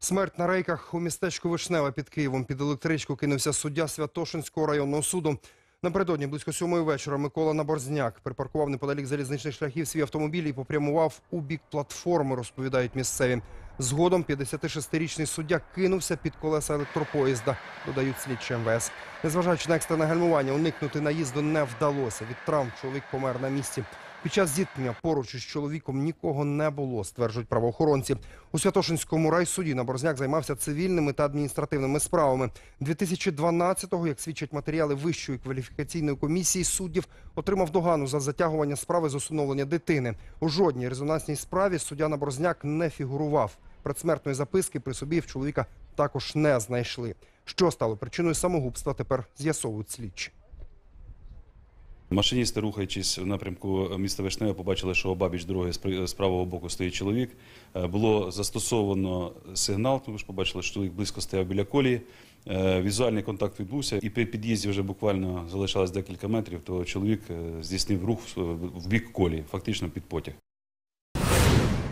Смерть на рейках у містечку Вишневе під Києвом під електричку кинувся суддя Святошинського районного суду. Напередодні близько сьомої вечора Микола Наборзняк припаркував неподалік залізничних шляхів свій автомобіль і попрямував у бік платформи, розповідають місцеві. Згодом 56-річний суддя кинувся під колеса електропоїзда, додають слідчі МВС. Незважаючи на екстрене гальмування, уникнути наїзду не вдалося. Від травм чоловік помер на місці. Під час зіткнення поруч із чоловіком нікого не було, стверджують правоохоронці. У Святошинському райсуді Наборзняк займався цивільними та адміністративними справами. 2012-го, як свідчать матеріали Вищої кваліфікаційної комісії суддів, отримав догану за затягування справи з усиновлення дитини. У жодній резонансній справі суддя Наборзняк не фігурував. Предсмертної записки при собі в чоловіка також не знайшли. Що стало причиною самогубства, тепер з'ясовують слідчі. Машиністи, рухаючись в напрямку міста Вишневе, побачили, що обабіч дороги з правого боку стоїть чоловік. Е, Було застосовано сигнал, тому що побачили, що чоловік близько стояв біля колії. Е, Візуальний контакт відбувся, і при під'їзді вже буквально залишалось декілька метрів, то чоловік е, здійснив рух в- в бік колії, фактично під потяг.